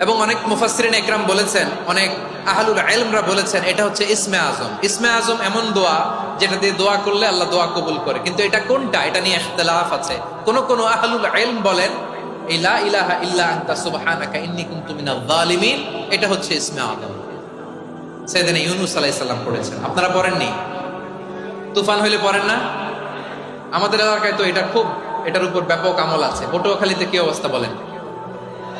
এবং অনেক মুফাসসিরিন একরাম বলেছেন, অনেক আহলুল ইলমরা বলেছেন, এটা হচ্ছে ইসমে আজম। ইসমে আজম এমন দোয়া যেটা দিয়ে দোয়া করলে আল্লাহ দোয়া কবুল করে। কিন্তু এটা কোনটা? এটা নিয়ে ইখতিলাফ আছে। কোন কোন আহলুল ইলম বলেন এটা হচ্ছে আজম। ইউনুস আপনারা পড়েননি? তুফান হইলে না? আমাদের এলাকায় তো এটা খুব, এটার উপর ব্যাপক আমল আছে। পটুয়াখালীতে কি অবস্থা বলেন?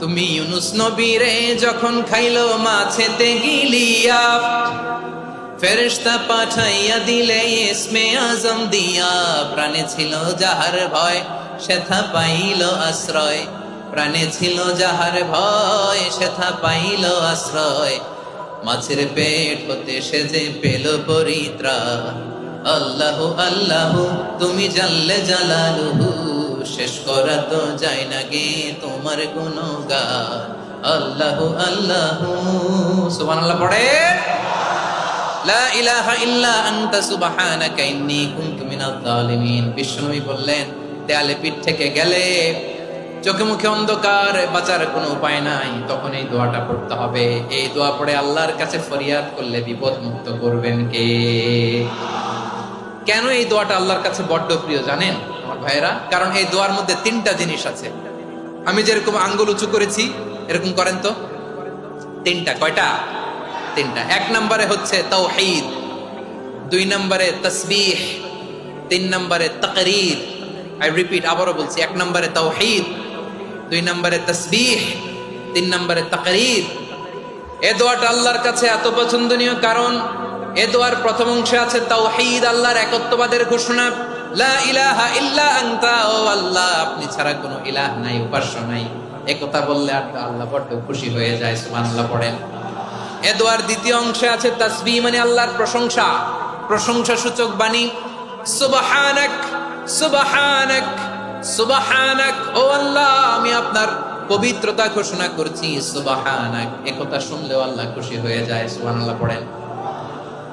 তুমি ইউনুস নবীরে যখন খাইলো মাছেতে গিলিয়া ফেরেশতা পাঠাইয়া দিলে ইসমে আজম দিয়া, প্রাণে ছিল যাহার ভয় সেথা পাইল আশ্রয়। প্রাণে ছিল যাহার ভয় সেথা পাইল আশ্রয়। মাছের পেট হতে সে যে পেল পরিত্রা আল্লাহ আল্লাহ, তুমি জানলে জালালুহু শেষ করা তো যায় না গে, তোমার গুণগান। আল্লাহ আল্লাহ। সুবহানাল্লাহ, পড়ে। লা ইলাহা বললেন, দেয়ালে পিঠ থেকে গেলে চোখে মুখে অন্ধকার, বাঁচার কোনো উপায় নাই। তখন এই দোয়াটা পড়তে হবে। এই দোয়া পড়ে আল্লাহর কাছে ফরিয়াদ করলে বিপদ মুক্ত করবেন কে? কেন এই দোয়াটা আল্লাহর কাছে বড্ড প্রিয় জানেন? ভাইয়েরা, কারণ এই দোয়ার মধ্যে তিনটা জিনিস আছে। আমি যেরকম আঙ্গুল উঁচু করেছি, এরকম করেন তো? তিনটা, কয়টা? তিনটা। এক নম্বরে হচ্ছে তৌহিদ দুই নম্বরে তসবিহ, তিন নম্বরে তকরির। আই রিপিট আবারও বলছি, এক নম্বরে তৌহিদ দুই নম্বরে তসবিহ, তিন নম্বরে তাকরীর। এ দোয়াটা আল্লাহর কাছে এত পছন্দনীয় কারণ, এ দোয়ার প্রথম অংশে আছে তাওহীদ, আল্লাহর একত্ববাদের ঘোষণা। আপনি ছাড়া কোনো ইলাহ নাই, উপাস্য নাই। একথা বললে আর আল্লাহ বড্ড খুশি হয়ে যায়, সুবহানাল্লাহ পড়েন। এ দোয়ার দ্বিতীয় অংশে আছে তাসবিহ মানে আল্লাহর প্রশংসা। প্রশংসা সূচক বাণী, সুবহানাক সুবহানাক সুবহানাক, ও আল্লাহ, আমি আপনার পবিত্রতা ঘোষণা করছি, সুবহানাক। একথা শুনলেও আল্লাহ খুশি হয়ে যায়, সুবহানাল্লাহ পড়েন।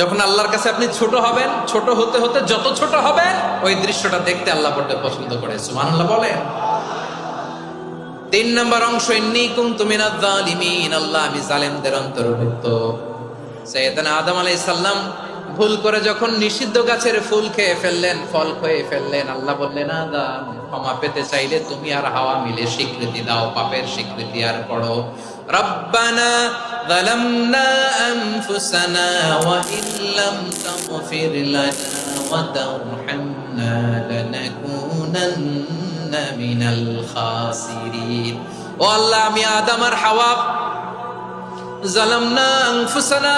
যখন আল্লাহর কাছে আপনি ছোট হবেন, ছোট হতে হতে যত ছোট হবেন ওই দৃশ্যটা দেখতে আল্লাহ পড়তে পছন্দ করে। সুবহানাল্লাহ বলেন। তিন নম্বর অংশ ইন্নিকুম তুমি না আল্লাহ আমি জালেমদের অন্তর্ভুক্ত। সৈয়দনা আদম আলাইহিস সালাম ভুল করে যখন নিষিদ্ধ গাছের ফুল খেয়ে ফেললেন ফল খেয়ে ফেললেন আল্লাহ বললেন আদম ক্ষমা পেতে চাইলে তুমি আর হাওয়া মিলে স্বীকৃতি দাও পাপের স্বীকৃতি আর পড়ো রব্বানা ظلمنا أنفسنا وإن لم تغفر لنا وترحمنا لنكونن من الخاسرين ও আল্লাহ আমি আদম আর হাওয়া জালামনা আনফুসানা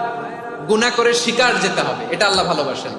গুনাহ করে শিকার যেতে হবে এটা আল্লাহ ভালোবাসেন।